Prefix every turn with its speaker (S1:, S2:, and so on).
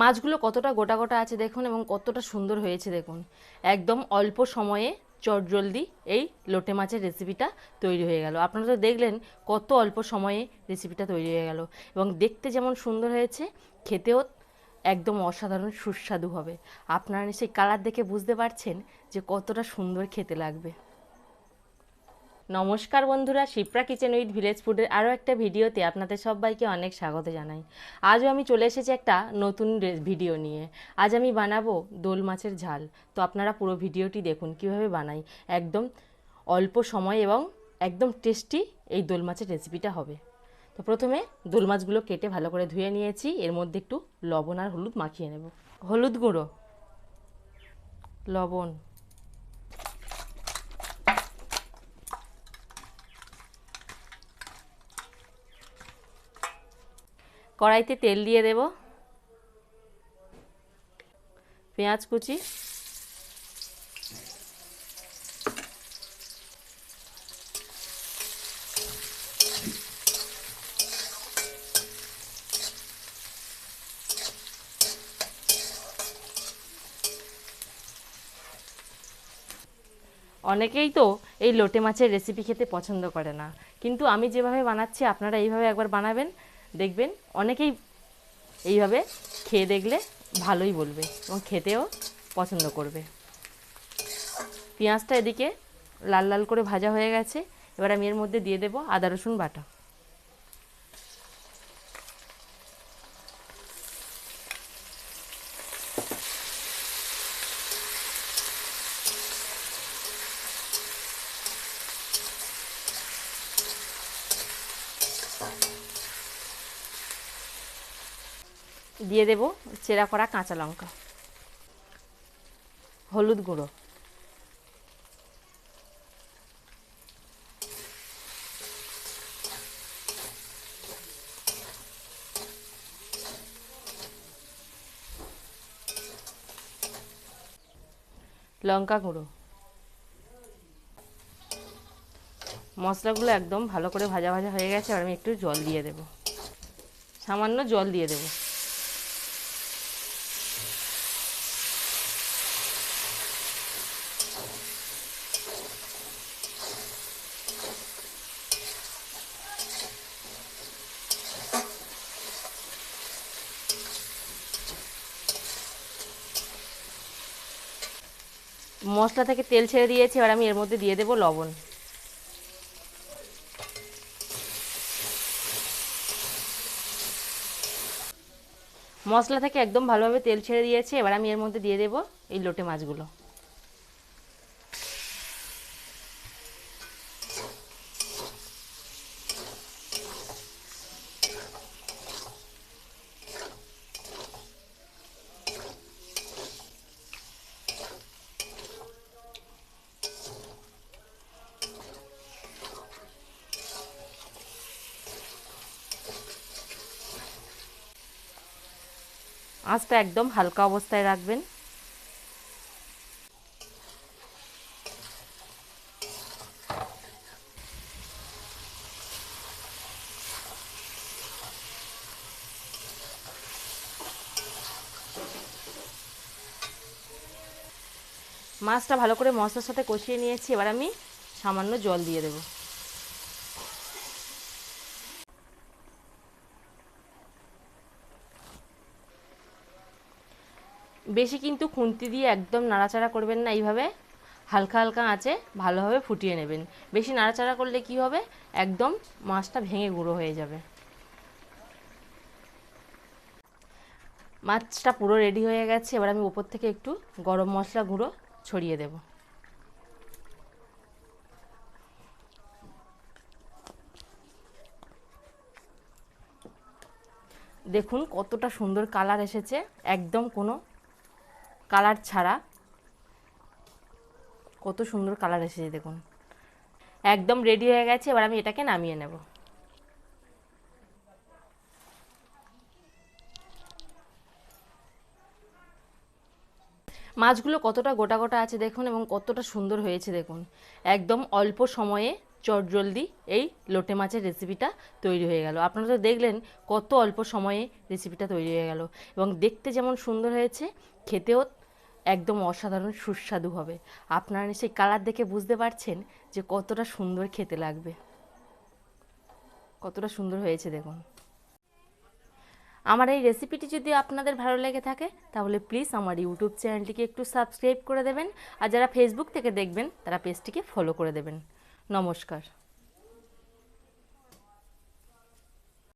S1: মাছগুলো কতটা গোটা গোটা আছে দেখুন এবং কতটা সুন্দর হয়েছে দেখুন। একদম অল্প সময়ে চটজলদি এই লোটে মাছের রেসিপিটা তৈরি হয়ে গেল। আপনারা তো দেখলেন কত অল্প সময়ে রেসিপিটা তৈরি হয়ে গেল এবং দেখতে যেমন সুন্দর হয়েছে, খেতেও একদম অসাধারণ সুস্বাদু হবে। আপনারা নিশ্চয়ই কালার দেখে বুঝতে পারছেন যে কতটা সুন্দর খেতে লাগবে। নমস্কার বন্ধুরা, শিপ্রা কিচেন উইথ ভিলেজ ফুডের আরও একটা ভিডিওতে আপনাদের সবাইকে অনেক স্বাগত জানাই। আজও আমি চলে এসেছি একটা নতুন ভিডিও নিয়ে। আজ আমি বানাবো দোল মাছের ঝাল। তো আপনারা পুরো ভিডিওটি দেখুন, কীভাবে বানাই। একদম অল্প সময় এবং একদম টেস্টি এই দোল মাছের রেসিপিটা হবে। তো প্রথমে দোল মাছগুলো কেটে ভালো করে ধুয়ে নিয়েছি। এর মধ্যে একটু লবণ আর হলুদ মাখিয়ে নেব। হলুদ গুঁড়ো। লবণ। কড়াইতে তেল দিয়ে দেব। পেঁয়াজ কুচি। অনেকেই তো এই লোটে মাছের রেসিপি খেতে পছন্দ করে না। কিন্তু আমি যেভাবে বানাচ্ছি, আপনারা এইভাবে একবার বানাবেন। দেখবেন অনেকেই এইভাবে খেয়ে দেখলে ভালোই বলবে এবং খেতেও পছন্দ করবে। পেঁয়াজটা এদিকে লাল লাল করে ভাজা হয়ে গেছে। এবার আমি এর মধ্যে দিয়ে দেবো আদা রসুন বাটা। দিয়ে দেব চেরা করা কাঁচা লঙ্কা। হলুদ গুঁড়ো। লঙ্কা গুঁড়ো। মশলাগুলো একদম ভালো করে ভাজা ভাজা হয়ে গেছে আর আমি একটু জল দিয়ে দেব। সামান্য জল দিয়ে দেবো। মশলা থেকে তেল ছেড়ে দিয়েছি, এবার আমি এর মধ্যে দিয়ে দেবো লবণ। মশলা থেকে একদম ভালোভাবে তেল ছেড়ে দিয়েছি, এবার আমি এর মধ্যে দিয়ে দেবো এই লোটে মাছগুলো। আঁচটা একদম হালকা অবস্থায় রাখবেন। মাছটা ভালো করে মশলার সাথে কষিয়ে নিয়েছি, এবার আমি সামান্য জল দিয়ে দেবো। বেশি কিন্তু খুন্তি দিয়ে একদম নাড়াচাড়া করবেন না এইভাবে। হালকা হালকা আঁচে ভালোভাবে ফুটিয়ে নেবেন। বেশি নাড়াচাড়া করলে কি হবে? একদম মাছটা ভেঙে গুঁড়ো হয়ে যাবে। মাছটা পুরো রেডি হয়ে গেছে। এবার আমি উপর থেকে একটু গরম মশলা গুঁড়ো ছড়িয়ে দেব। দেখুন কতটা সুন্দর কালার এসেছে। একদম কোনো কালার ছাড়া কত সুন্দর কালার এসেছে দেখুন। একদম রেডি হয়ে গেছে, এবার আমি এটাকে নামিয়ে নেব। মাছগুলো কতটা গোটা গোটা আছে দেখুন এবং কতটা সুন্দর হয়েছে দেখুন। একদম অল্প সময়ে চটজলদি এই লোটে মাছের রেসিপিটা তৈরি হয়ে গেল। আপনারা তো দেখলেন কত অল্প সময়ে রেসিপিটা তৈরি হয়ে গেল এবং দেখতে যেমন সুন্দর হয়েছে, খেতেও একদম অসাধারণ সুস্বাদু হবে। আপনারা নিশ্চয়ই কালার দেখে বুঝতে পারছেন যে কতটা সুন্দর খেতে লাগবে। কতটা সুন্দর হয়েছে দেখুন। আমার এই রেসিপিটি যদি আপনাদের ভালো লেগে থাকে, তাহলে প্লিজ আমার ইউটিউব চ্যানেলটিকে একটু সাবস্ক্রাইব করে দেবেন। আর যারা ফেসবুক থেকে দেখবেন, তারা পেজটিকে ফলো করে দেবেন। নমস্কার।